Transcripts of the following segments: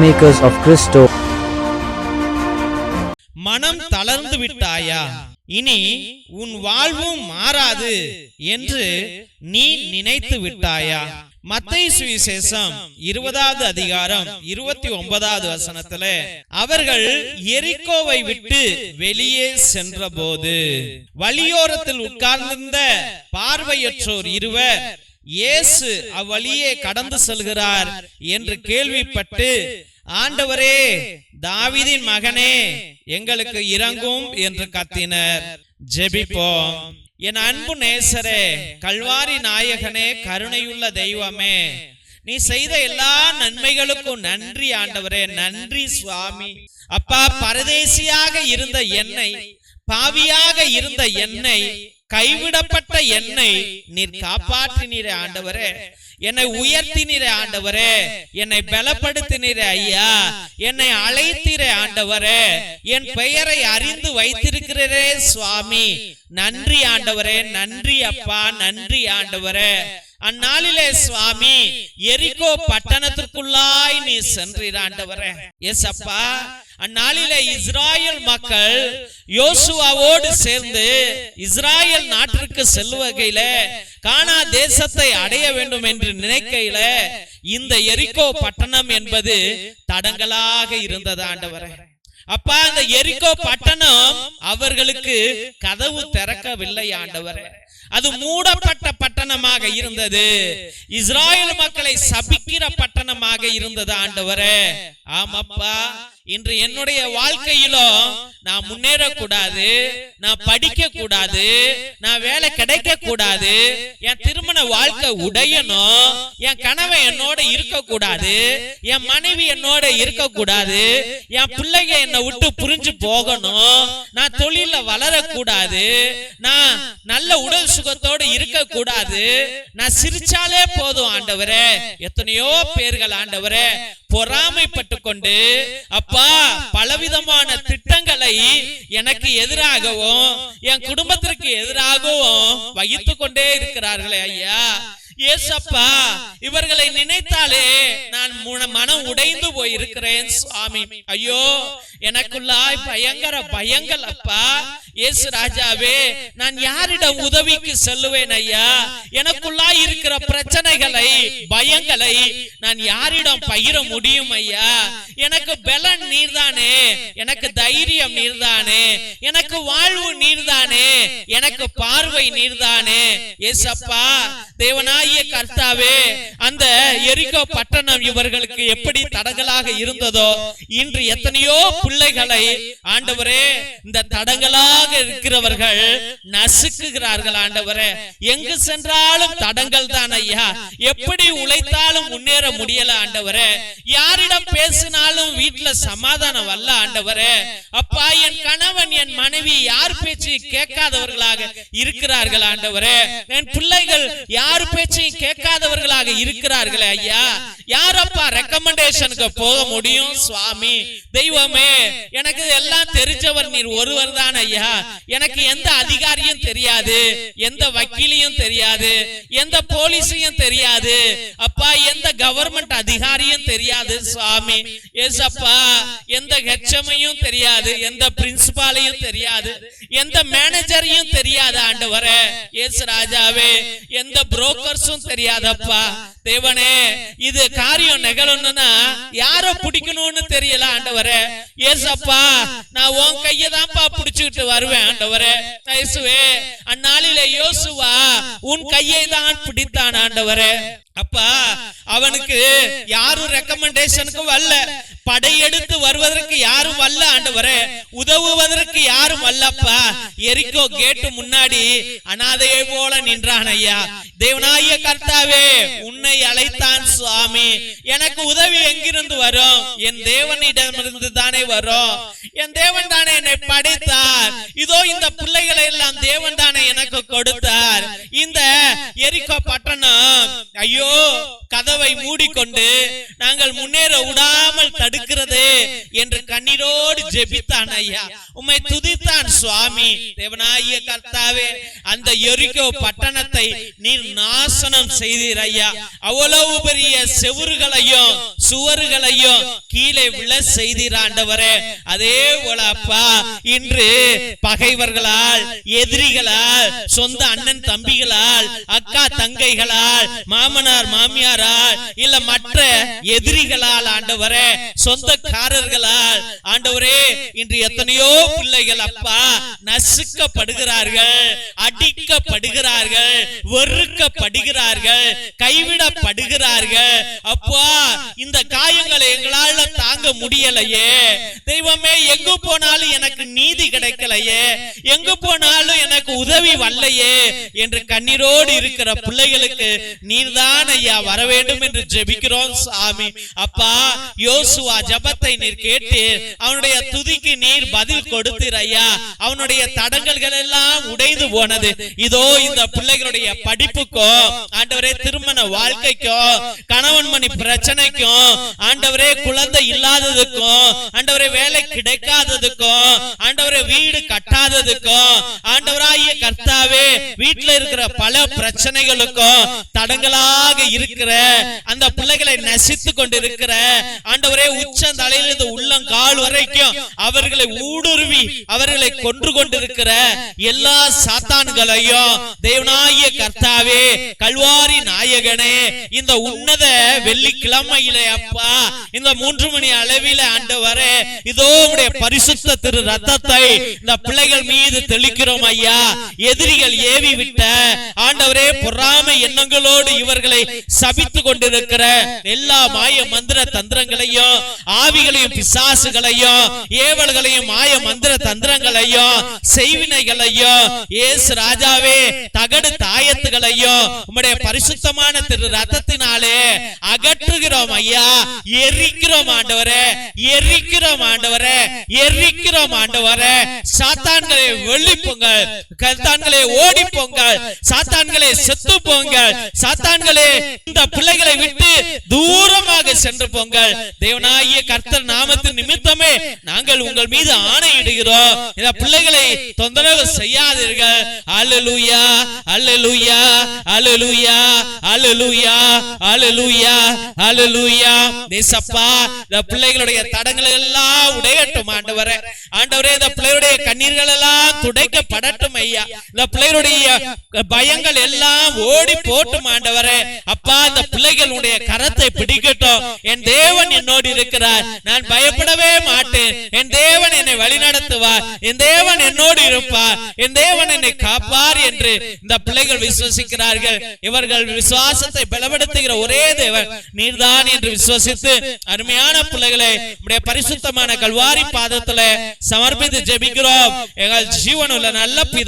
Peacemakers of Christo. மனம் தளர்ந்து விட்டாயா இனி உன் வாழ்வும் மாறாது என்று நீ நினைத்து விட்டாயா மத்தை சுவிசேஷம் இருபதாவது அதிகாரம் இருபத்தி ஒன்பதாவது வசனத்துல அவர்கள் எரிக்கோவை விட்டு வெளியே சென்ற போது வழியோரத்தில் உட்கார்ந்திருந்த பார்வையற்றோர் இருவர் இயேசு அவ்வழியே கடந்து செல்கிறார் என்று கேள்விப்பட்டு ஆண்டவரே தாவீதின் மகனே எங்களுக்கு இறங்கும் என்று கத்தினர். ஜெபிப்போம். என் அன்பு நேசரே கல்வாரி நாயகனே கருணையுள்ள தெய்வமே. நீ செய்த எல்லா நன்மைகளுக்கும் நன்றி ஆண்டவரே. நன்றி சுவாமி. அப்பா பரதேசியாக இருந்த என்னை பாவியாக இருந்த என்னை கைவிடப்பட்ட என்னை நீர் காப்பாற்றினீரே ஆண்டவரே. என்னை உயர்த்தினீரே ஆண்டவரே. என்னை பலப்படுத்தினீரே ஐயா. என்னை அழைத்தீரே ஆண்டவரே. என் பெயரை அறிந்து வைத்திருக்கிறீரே சுவாமி. நன்றி ஆண்டவரே நன்றி அப்பா நன்றி ஆண்டவரே. அந்நாளிலே சுவாமி எரிகோ பட்டணத்திற்குள்ளாய் நீ சென்றீர் எஸ் அப்பா அந்நாளிலே இஸ்ராயல் மக்கள் யோசுவாவோடு சேர்ந்து இஸ்ராயல் நாட்டிற்கு செல்லுவகையில கானா தேசத்தை அடைய வேண்டும் என்று நினைக்கையில இந்த எரிகோ பட்டணம் என்பது தடங்களாக இருந்தது ஆண்டவர. அப்பா அந்த எரிகோ பட்டணம் அவர்களுக்கு கதவு திறக்கவில்லை ஆண்டவரே. அது மூடப்பட்ட பட்டணமாக இருந்தது. இஸ்ராயல் மக்களை சபிக்கிற பட்டணமாக இருந்தது ஆண்டவரே. ஆமாப்பா. இன்று என்னுடைய வாழ்க்கையிலும் நான் முன்னேறக்கூடாது நான் படிக்க கூடாது நான் வேலை கிடைக்க கூடாது என் திருமண வாழ்க்கை உடையணும் என் கணவன் என்னோட இருக்க கூடாது என் மனைவி என்னோட இருக்க கூடாது என் பிள்ளைங்க என்னை விட்டு புரிஞ்சு போகணும் நான் தொழில வளரக்கூடாது நான் நல்ல உடல் சுகத்தோடு இருக்க கூடாது நான் சிரிச்சாலே போதும் ஆண்டவரே எத்தனையோ பேர்கள் ஆண்டவரே பொறாமைப்பட்டு கொண்டு அப்பா பலவிதமான திட்டங்களை எனக்கு எதிராகவும் என் குடும்பத்திற்கு எதிராகவும் வகித்து கொண்டே இருக்கிறார்களே ஐயா. ஏசப்பா இவர்களை நினைத்தாலே நான் மனம் உடைந்து போய் இருக்கிறேன் சுவாமி. ஐயோ எனக்குள்ளாய் பயங்கர பயங்கள் அப்பா. ஏசு ராஜாவே நான் யாரிடம் உதவிக்கு செல்லுவேன் ஐயா? எனக்குள்ளாய் இருக்கிற பிரச்சனைகளை பயங்களை நான் யாரிடம் பகிர முடியும் ஐயா? எனக்கு பலன் நீர்தானே? எனக்கு தைரியம் நீர்தானே? எனக்கு வாழ்வு நீர்தானே? எனக்கு பார்வை நீர்தானே? ஏசப்பா தேவனாகிய கர்த்தாவே அந்த எரிகோ பட்டணம் இவர்களுக்கு எப்படி தடங்களாக இருந்ததோ இன்று எத்தனையோ பிள்ளைகளை ஆண்டவரே இந்த தடங்களாக இருக்கிறவர்கள் நசுக்குகிறார்கள் ஆண்டவரே. எங்கு சென்றாலும் தடங்கள் தான் ஐயா. எப்படி உழைத்தாலும் முன்னேற முடியல ஆண்டவரே. யாரிடம் பேசினாலும் வீட்டுல சமாதானம் வரல ஆண்டவரே. அப்பா என் கணவன் என் மனைவி யார் பேச்சு கேட்காதவர்களாக இருக்கிறார்கள் ஆண்டவரே. என் பிள்ளைகள் யார் பேச்சு பேச்சையும் கேட்காதவர்களாக இருக்கிறார்களே ஐயா. யாரப்பா ரெக்கமெண்டேஷனுக்கு போக முடியும்? சுவாமி தெய்வமே எனக்கு எல்லாம் தெரிஞ்சவர் நீர் ஒருவர் தான் ஐயா. எனக்கு எந்த அதிகாரியும் தெரியாது எந்த வக்கீலையும் தெரியாது எந்த போலீஸையும் தெரியாது. அப்பா எந்த கவர்மெண்ட் அதிகாரியும் தெரியாது சுவாமி. ஏசப்பா எந்த ஹெச்எம்ஐயும் தெரியாது எந்த பிரின்சிபாலையும் தெரியாது எந்த மேனேஜரையும் தெரியாது ஆண்டவரே. ஏசு ராஜாவே எந்த புரோக்கர்ஸும் தெரியாதப்பா. தேவனே இது காரியம் நிகழணும்னா யாரோ பிடிக்கணும்னு தெரியல ஆண்டவரே. ஏசப்பா நான் உன் கையை தான்ப்பா பிடிச்சுக்கிட்டு வருவேன் ஆண்டவரே. இயேசுவே அந்நாளிலே யோசுவா உன் கையை தான் பிடித்தான் ஆண்டவரே. அப்பா அவனுக்கு யாரும் ரெக்கமெண்டேஷனுக்கு வரல. படையெடுத்து வருவதற்கு யாரும் வரல ஆண்டவரே. உதவுவதற்கு யாரும் வரலப்பா. எரிக்கோ கேட்டு முன்னாடி அனாதையை போல நின்றான் ஐயா. தேவனாய கர்த்தாவே உன்னை அழைத்தான் சுவாமி. எனக்கு உதவி எங்கிருந்து வரும்? என் தேவனிடமிருந்து தானே வரும். என் தேவன் தானே என்னை படைத்தார். இதோ இந்த பிள்ளைகளை எல்லாம் தேவன் தானே எனக்கு கொடுத்தார். இந்த எரிக்கோ பட்டணம் ஐயோ கதவை மூடிக்கொண்டு நாங்கள் முன்னேற விடாமல் என்று கண்ணீரோடு ஜெபித்தான் ஐயா. உம்மை துதித்தான் சுவாமி. தேவனாய கர்த்தாவே அந்த எரிக்கோ பட்டணத்தை நீர் நாசனம் செய்தீர் ஐயா. அவ்வளவு பெரிய செவுறுகளையும் சுவறுகளையும் கீழே விழ செய்தீர் ஆண்டவரே. அதே போல அப்பா இன்று பகைவர்களால் எதிரிகளால் சொந்த அண்ணன் தம்பிகளால் அக்கா தங்கைகளால் மாமனார் மாமியாரால் இல்ல மற்ற எதிரிகளால் ஆண்டவரே சொந்த சொந்தக்காரர்களால் ஆண்டவரே இன்று எத்தனையோ பிள்ளைகள் அப்பா நசுக்கப்படுகிறார்கள் அடிக்கப்படுகிறார்கள் வெறுக்கப்படுகிறார்கள் கைவிடப்படுகிறார்கள். அப்பா இந்த காயங்களை எங்களால தாங்க முடியலையே. தெய்வமே எங்கு போனாலும் எனக்கு நீதி கிடைக்கலையே. எங்கு போனாலும் எனக்கு எனக்கு உதவி வல்லையே என்று கண்ணீரோடு இருக்கிற பிள்ளைகளுக்கு நீர்தான் ஐயா வர வேண்டும் என்று ஜெபிக்கிறோம் சாமி. அப்பா யோசுவா ஜபத்தை நீர் கேட்டு அவனுடைய துதிக்கு நீர் பதில் கொடுத்தீர் ஐயா. அவனுடைய தடங்கல்கள் எல்லாம் உடைந்து போனது. இதோ இந்த பிள்ளைகளுடைய படிப்புக்கோ ஆண்டவரே திருமண வாழ்க்கைக்கும் கணவன் மணி பிரச்சனைக்கும் ஆண்டவரே குழந்தை இல்லாததுக்கும் ஆண்டவரே வேலை கிடைக்காததுக்கும் ஆண்டவரே வீடு கட்டாததுக்கும் ஆண்டவரா ஆண்டவராகிய கர்த்தாவே வீட்டுல இருக்கிற பல பிரச்சனைகளுக்கும் தடங்களாக இருக்கிற அந்த பிள்ளைகளை நசித்து கொண்டிருக்கிற ஆண்டவரே உச்சம் தலையிலிருந்து உள்ளங்கால் வரைக்கும் அவர்களை ஊடுருவி அவர்களை கொன்று கொண்டிருக்கிற எல்லா சாத்தான்களையும் தேவனாகிய கர்த்தாவே கல்வாரி நாயகனே இந்த உன்னத வெள்ளிக்கிழமையிலே அப்பா இந்த மூன்று மணி அளவில ஆண்டவரே இதோ உடைய பரிசுத்த திரு ரத்தத்தை இந்த பிள்ளைகள் மீது தெளிக்கிறோம் ஐயா. எதிரிகள் ஏவி விட்ட ஆண்டவரே பொறாமை எண்ணங்களோடு இவர்களை சபித்து கொண்டிருக்கிற எல்லா மாய மந்திர தந்திரங்களையும் ஆவிகளையும் பிசாசுகளையும் ஏவல்களையும் மாய மந்திர தந்திரங்களையும் செய்வினைகளையும் இயேசு ராஜாவே தகடு தாயத்துகளையும் உம்முடைய பரிசுத்தமான திரு ரத்தத்தினாலே அகற்றுகிறோம் ஐயா. எரிக்கிறோம் ஆண்டவரே எரிக்கிறோம் ஆண்டவரே எரிக்கிறோம் ஆண்டவரே. சாத்தான்களை வெள்ளி கர்த்தான்களே ஓடி பொங்கல் சாத்தான்களே செத்து பொங்கல் சாத்தான்களே இந்த பிள்ளைகளை விட்டு தூரமாக சென்று பொங்கல் தேவனாகிய கர்த்தர் நாமத்தின் நிமித்தமே நாங்கள் உங்கள் மீது ஆணையிடுகிறோம். இந்த பிள்ளைகளை தொந்தரவு செய்யாதீர்கள். அல்லேலூயா அல்லேலூயா அல்லேலூயா அல்லேலூயா அல்லேலூயா அல்லேலூயா. தேசப்பா இந்த பிள்ளைகளுடைய தடங்களை எல்லாம் உடையட்டும் ஆண்டவரே. ஆண்டவரே இந்த பிள்ளைகளுடைய கண்ணீர்கள் எல்லாம் துடைக்கப்படட்டும் ஐயா. இந்த பிள்ளைகளுடைய பயங்கள் எல்லாம் ஓடி போட்டு மாண்டவரே அப்பா இந்த பிள்ளைகளுடைய கரத்தை பிடிக்கட்டும். என் தேவன் என்னோடு இருக்கிறார். நான் பயப்படவே மாட்டேன். என் தேவன் என்னை வழிநடத்துவார். என் தேவன் என்னோடு இருப்பார். என் தேவன் என்னை காப்பார் என்று இந்த பிள்ளைகள் விசுவசிக்கிறார்கள். இவர்கள் விசுவாசத்தை பலப்படுத்துகிற ஒரே தேவன். நீர்தான் என்று விசுவசித்து அருமையான பிள்ளைகளை நம்முடைய பரிசுத்தமான கல்வாரி பாதத்துல சமர்ப்பித்து ஜெபிக்கிறோம். எங்கள் ஜீவனுள்ள நல்ல பிதா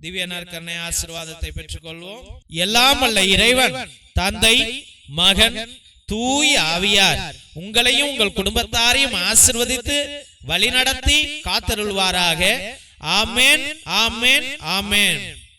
திவ்ய நற்கரணை ஆசீர்வாதத்தை பெற்றுக்கொள்வோம். எல்லாம் அல்ல இறைவன் தந்தை மகன் தூய் ஆவியார். உங்களையும் உங்கள் குடும்பத்தாரையும் ஆசிர்வதித்து வழிநடத்தி காத்தருள்வாராக. ஆமென் ஆமென் ஆமென்.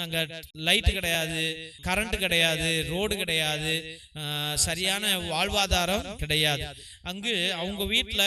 அங்க லைட் கிடையாது கரண்ட் கிடையாது ரோடு கிடையாது ஆஹ், சரியான வாழ்வாதாரம் கிடையாது. அங்கு அவங்க வீட்டில்